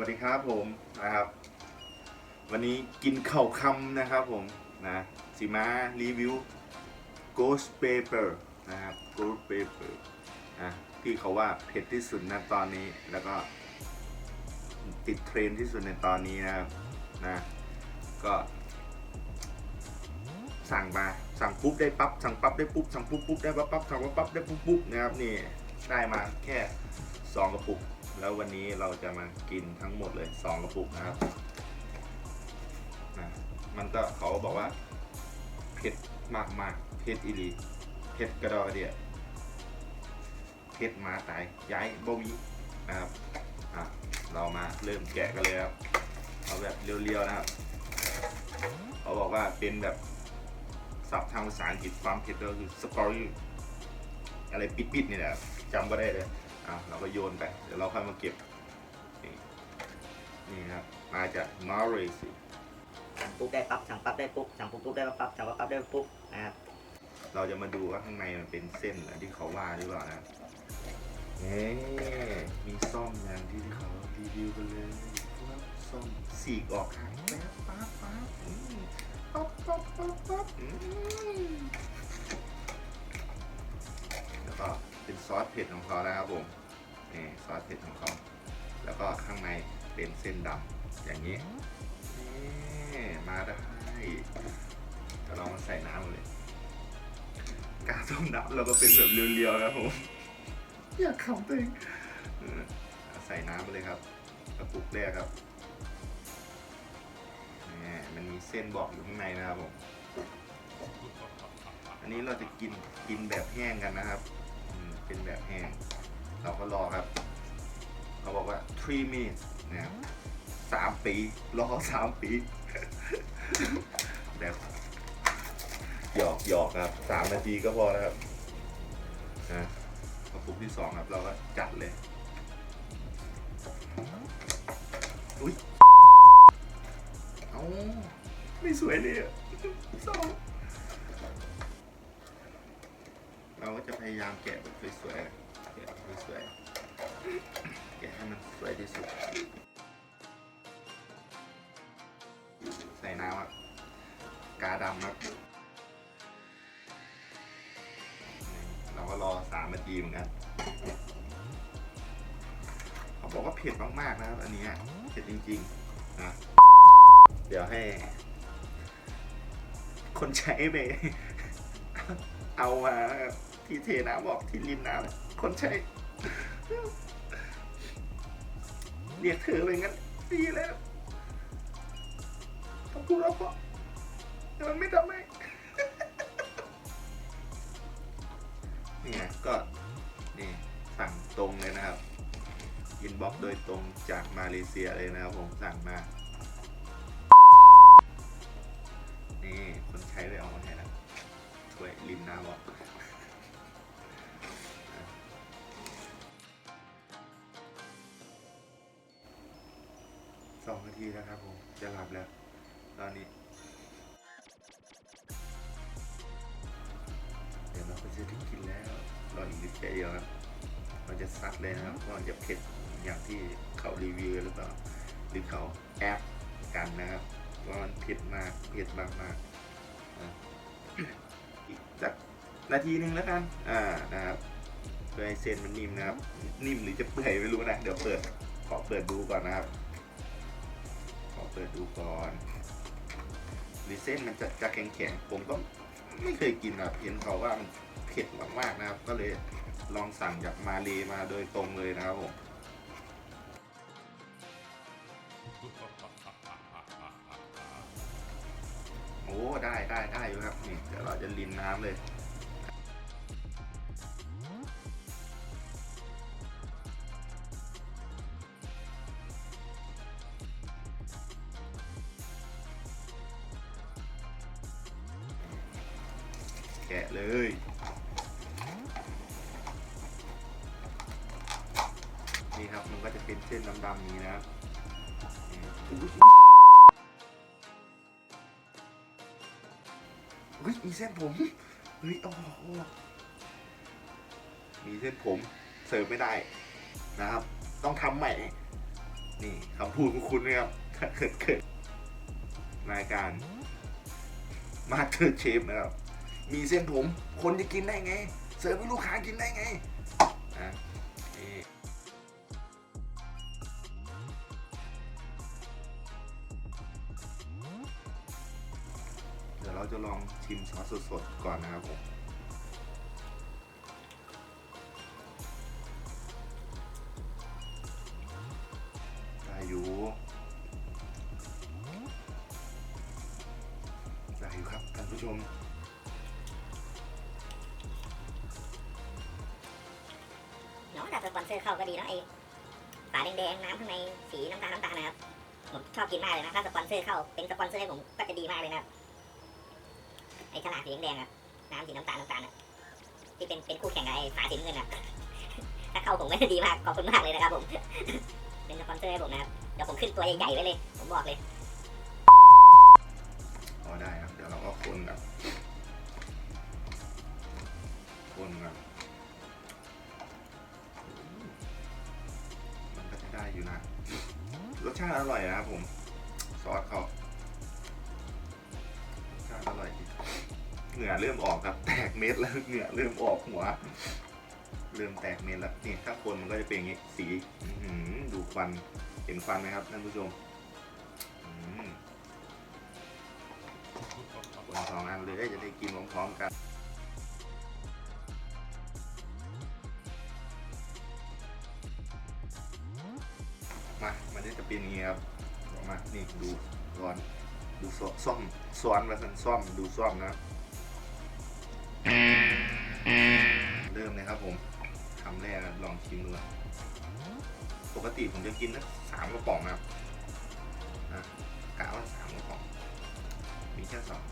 วัสดีครับผมนะครับ วันนี้กินเข่าคำนะครับผมนะสีมารีวิว Ghost Paper นะครับ Ghost Paper นะที่เขาว่าเผ็ดที่สุดนะตอนนี้แล้วก็ติดเทรนด์ที่สุดในตอนนี้นะครับนะก็สั่งมาสั่งปุ๊บได้ปั๊บสั่งปั๊บได้ปุ๊บสั่งปุ๊บปุ๊บได้ปั๊บปั๊บสั่งปั๊บปั๊บได้ปุ๊บปุ๊บนะครับนี่ได้มาแค่สองกระปุก แล้ววันนี้เราจะมากินทั้งหมดเลยสองกระปุกนะครับนะมันก็เขาบอกว่าเผ็ดมากมากเผ็ดอีหลีเผ็ดกระดอกเดียเผ็ดมาตายย้ายบ่มีนะครับอะเรามาเริ่มแกะกันเลยครับเอาแบบเรียวๆนะครับเขาบอกว่าเป็นแบบศัพท์ทางภาษาอังกฤษความเผ็ดก็คือสกอรี่อะไรปิดๆนี่แหละจำก็ได้เลย อะเราก็โยนไป เดี๋ยวเราค่อยมาเก็บ นี่นี่ครับ มาจากนอร์เวย์สิสั่งปุ๊บได้ปั๊บสั่งปั๊บได้ปุ๊บสั่งปุ๊บปุ๊บได้ปั๊บสั่งปั๊บปั๊บได้ปุ๊บนะครับ เราจะมาดูว่าข้างในมันเป็นเส้นเหรอที่เขาว่าหรือเปล่านะเอ๊มีซ่อมอย่างที่เขารีวิวกันเลยครับซ่อมสีกออกข้างแป๊บปั๊บปั๊บอืมปั๊บปั๊บปั๊บปั๊บอืมแล้วก็เป็นซอสเผ็ดของเขานะครับผม นี่ซอสเผ็ดของเขาแล้วก็ข้างในเป็นเส้นดำอย่างนี้นี่มาได้เดี๋ยวเรามาใส่น้ำเลย กาต้มน้ำเราก็เป็นแบบเรียวๆนะผมอยากขำตัวเองเออใส่น้ำไปเลยครับกระปุกแรกครับนี่มันมีเส้นบอกอยู่ข้างในนะครับผมอันนี้เราจะกินกินแบบแห้งกันนะครับอืมเป็นแบบแห้ง เราก็รอครับ เขาบอกว่า three minutes นะครับสามปี รอสามปีแบบหยอกหยอกครับสามนาทีก็พอแล้วครับนะกระปุกที่สองครับ เราก็จัดเลย อุ้ยเอาไม่สวยเลยอะเศร้าเราก็จะพยายามแกะแบบสวยๆ แกะแบบสวยๆแกะให้มันสวยที่สุด ใส่น้ำครับกาดำครับ เราก็รอสามนาทีเหมือนกันเขาบอกว่าเผ็ดมากๆนะครับ อันนี้เผ็ดจริงๆนะเดี๋ยวให้ คนใช้ไปเอามา ที่เทน้ำบอกที่ริมน้ำคนใช้เรียกเธอไปงั้นดีแล้วขอบคุณแล้วพ่อแต่มันไม่ทำให้นี่ไงก็นี่สั่งตรงเลยนะครับอินบ็อกโดยตรงจากมาเลเซียเลยนะครับผมสั่งมา นี่คนใช้ไปเอามาให้แล้วช่วยริมน้ำบอก สองนาทีแล้วครับผมจะหลับแล้ว ตอนนี้ เดี๋ยวเราก็จะได้กินแล้วรออีกนิดเดียวครับเราจะซัดเลยนะครับว่าจะเผ็ดอย่างที่เขารีวิวหรือเปล่าหรือเขาแอปกันนะครับว่ามันเผ็ดมากเผ็ดมากมากอีกสักนาทีหนึ่งแล้วกัน อ่านะครับเพื่อให้เส้นมันนิ่มนะครับ นิ่มหรือจะเปื่อยไม่รู้นะ เดี๋ยวเปิดขอเปิดดูก่อนนะครับ ปิดดูก่อนหรือเส้นมันจะจะแข็งๆผมก็ไม่เคยกินครับเห็นเขาว่ามันเผ็ดมากๆนะครับ ก็เลยลองสั่งจากมาเลมาโดยตรงเลยนะครับผมโอ้ได้ได้ได้อยู่ครับนี่เดี๋ยวเราจะรินน้ำเลย มีเส้นผมเฮ้ยโอ้โหมีเส้นผมเสิร์ฟไม่ได้นะครับ ต้องทำใหม่ นี่คำพูดของคุณนะครับเกิดเกิดรายการมาเตอร์เชฟนะครับ มีเส้นผม คนจะกินได้ไง เสิร์ฟให้ลูกค้ากินได้ไง เราจะลองชิมซอสสดๆก่อนนะครับผมได้อยู่ได้อยู่ครับท่านผู้ชมเนาะแต่สปอนเซอร์เข้าก็ดีเนะไอ้ฝาแดงๆน้ำข้างในสีน้ำตาลน้ำตาลนะครับผมชอบกินมากเลยนะถ้าสปอนเซอร์เข้าเป็นสปอนเซอร์ให้ผมก็จะดีมากเลยนะครับ ไอ้ฉลากสีแดงๆอะน้ำสีน้ำตาลน้ำตาลอะที่เป็นเป็นคู่แข่งกับไอ้ฝาสีน้ำเงินอะถ้าเข้าผมก็จะดีมากขอบคุณมากเลยนะครับผม เป็นสปอนเซอร์ให้ผมนะครับเดี๋ยวผมขึ้นตัวใหญ่ๆไว้เลย ผมบอกเลยพอได้ครับเดี๋ยวเราก็คนแบบคนแบบมันก็จะได้อยู่นะรสชาติอร่อยนะครับผม ซอสเขา เหงื่อเริ่มออกครับแตกเม็ดแล้วเหงื่อเริ่มออกหัว เริ่มแตกเม็ดแล้วนี่ถ้าคนมันก็จะเป็นอย่างนี้สีดูควันเห็นควันไหมครับท่านผู้ชมคนสองอันเลยจะได้กินพร้อมๆกันมามันจะเป็นอย่างนี้ครับออกมานี่ดูร้อนดูซ้อซ่อมซ้อนมาสันซ่อมดูซ่อมนะ เริ่มเลยครับผมคำแรกลองชิมดูปกติผมจะกินนะสามกระป๋องนะครับนะกะว่าสามกระป๋อง มีแค่สอง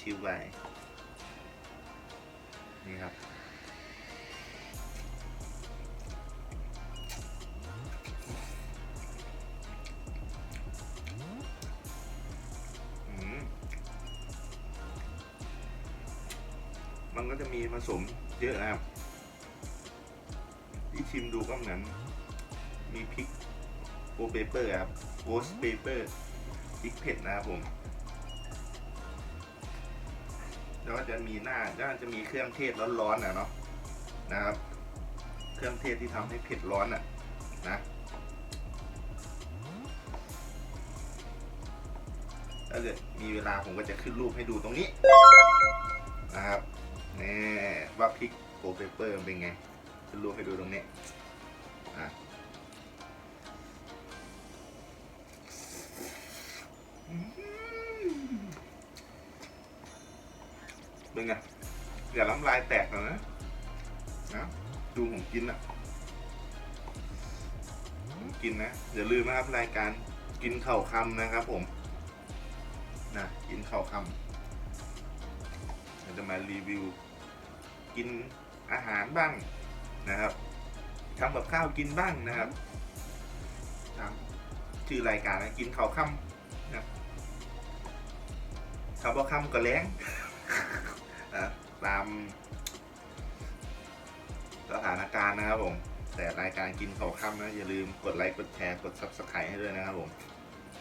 ชิวไปนี่ครับมันก็จะมีผสม เยอะนะครับ ที่ชิมดูก็เหมือนมีพริกโอเปเปอร์ครับโอสเปเปอร์พริกเผ็ดนะครับผม แล้วก็จะมีหน้าก็จะมีเครื่องเทศร้อนๆนะเนาะนะครับ เครื่องเทศที่ทำให้เผ็ดร้อนอะนะถ้าเกิดมีเวลาผมก็จะขึ้นรูปให้ดูตรงนี้นะครับ นี่ว่าพริกโกเปเปอร์เป็นไงขึ้นรูปให้ดูตรงนี้อะเป็นไงอย่าล้ำลายแตกนะนะดูผมกินอะผมกินนะอย่าลืมนะครับรายการกินเข่าคำนะครับผมนะกินเข่าคำเราจะมารีวิว กินอาหารบ้างนะครับทำกับข้าวกินบ้างนะครับตามชื่อรายการนะกินข่าวคำนะคำว่าคำก็แรงตามสถานการณ์นะครับผม แต่รายการกินเขาวค่ำนะอย่าลืมกดไลค์กดแชร์กด subscribe ให้ด้วยนะครับผม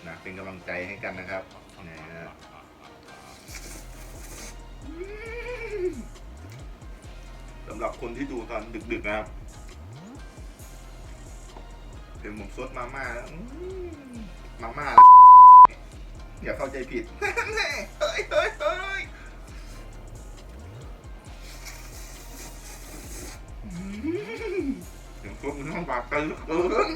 นะเป็นกำลังใจให้กันนะครับนะำหรับคนที่ดูตอนดึกๆนะครับเห็นผมซดมาม่าแล้วมาม่าอย่าเข้าใจผิดเฮ้ยเฮ้ยเฮ้ยเฮ้ยงพวกมึงต้องบาดกันเหลือเกิน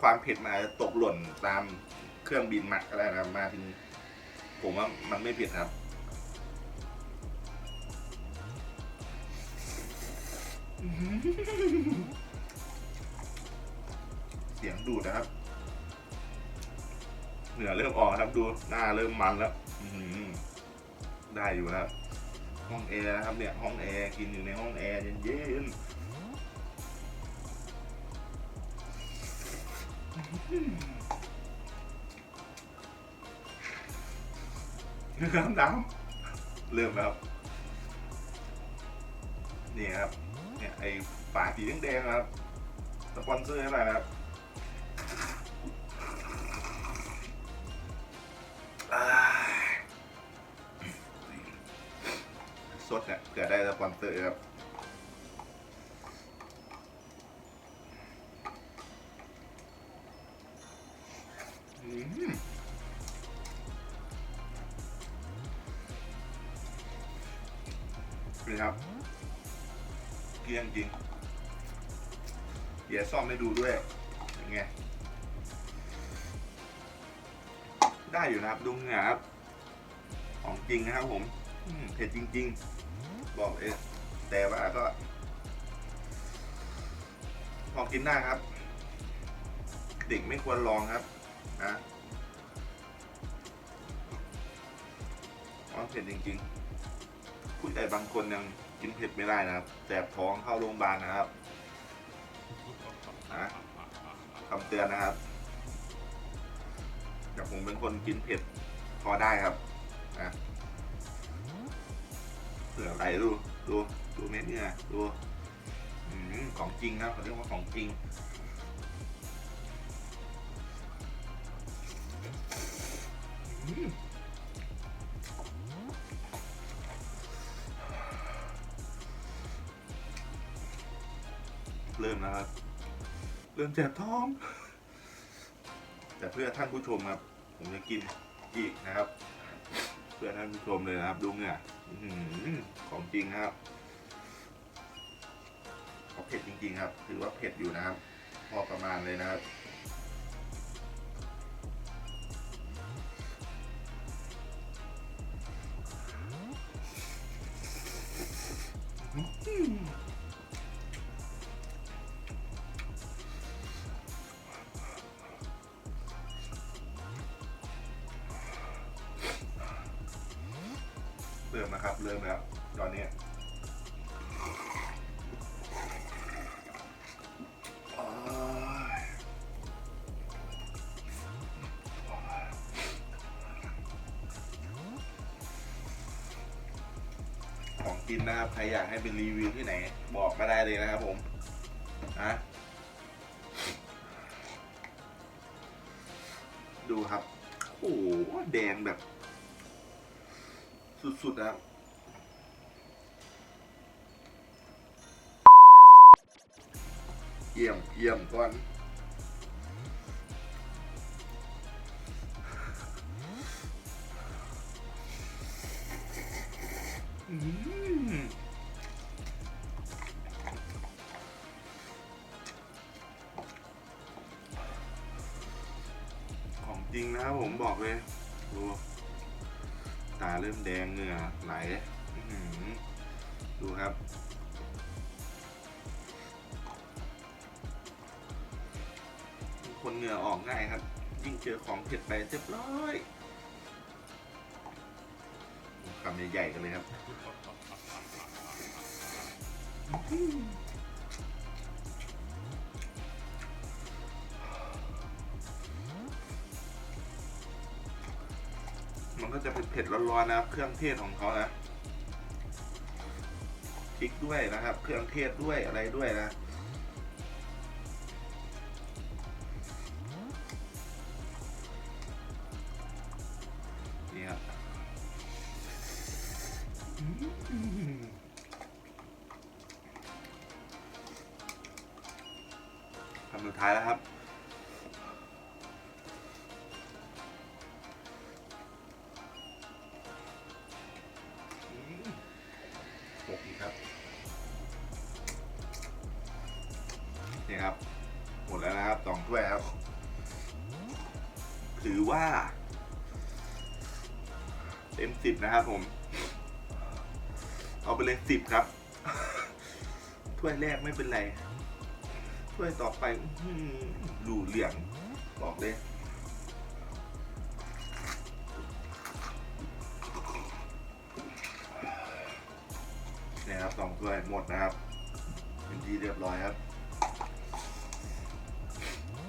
ความเผ็ดมาตกหล่นตามเครื่องบินหมักอะไรนะครับมาถึงผมว่ามันไม่เผ็ดครับ เสียงดูดนะครับ เหนือเริ่มออกครับดูหน้าเริ่มมันแล้วได้อยู่นะครับห้องแอร์นะครับเนี่ยห้องแอร์กินอยู่ในห้องแอร์เย็นๆ น้ำน้ำเริ่มแล้วครับนี่ครับ เนี่ยไอ้ฝาสีแดงๆครับ สปอนเซอร์ให้หน่อยนะครับสดเนี่ยเผื่อได้สปอนเซอร์ครับ นี่ครับเกลี้ยงจริงเดี๋ยวซ่อมให้ดูด้วยยังไงได้อยู่นะครับดูเหงาครับ ของจริงนะครับผมอืมเผ็ดจริง ๆ บอกเลยแต่ว่าก็พอกินได้ครับ เด็กไม่ควรลองครับ นะเพราะเผ็ดจริงๆ ผู้ใหญ่บางคนยังกินเผ็ดไม่ได้นะครับแสบท้องเข้าโรงพยาบาลนะครับนะคำเตือนนะครับแต่ผมเป็นคนกินเผ็ดพอได้ครับนะเผื่ออะไรดู ดู ดูเม็ดเนื้อดู ของจริงครับเขาเรียกว่าของจริง ริ่มแล้วครับ เริ่มแสบท้อง แต่เพื่อท่านผู้ชมครับ ผมจะกินอีกนะครับ เพื่อท่านผู้ชมเลยนะครับ ดูเหงื่ออื้อของจริงครับเขาเผ็ดจริงๆครับ ถือว่าเผ็ดอยู่นะครับ พอประมาณเลยนะครับ กินนะครับ ใครอยากให้เป็นรีวิวที่ไหน บอกมาได้เลยนะครับผมนะดูครับ โอ้โหแดงแบบ สุดๆนะครับเยี่ยมเยี่ยมก่อน ครับ คนเหงื่อออกง่ายครับ ยิ่งเจอของเผ็ดไปเรียบร้อยคำใหญ่ๆกันเลยครับมันก็จะเป็นเผ็ดร้อนๆนะครับเครื่องเทศของเขานะ พริกด้วยนะครับ เครื่องเทศด้วยอะไรด้วยนะนี่ครับคำสุดท้ายแล้วครับอืมหกอีกครับ นี่ครับ หมดแล้วนะครับสองถ้วยครับถือว่า เต็มสิบนะครับผม เอาไปเลยสิบครับ ถ้วยแรกไม่เป็นไร ถ้วยต่อไปอื้อหือหลูเหลี่ยงบอกเลยนี่ครับสองถ้วยหมดนะครับ เป็นที่เรียบร้อยครับ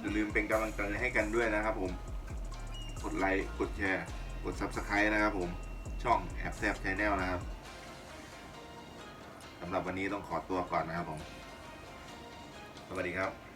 อย่าลืมเป็นกำลังใจให้กันด้วยนะครับผม กดไลค์ กดแชร์ กด Subscribe นะครับผม ช่องแอบแซบชแนลนะครับสำหรับวันนี้ต้องขอตัวก่อนนะครับผม สวัสดีครับ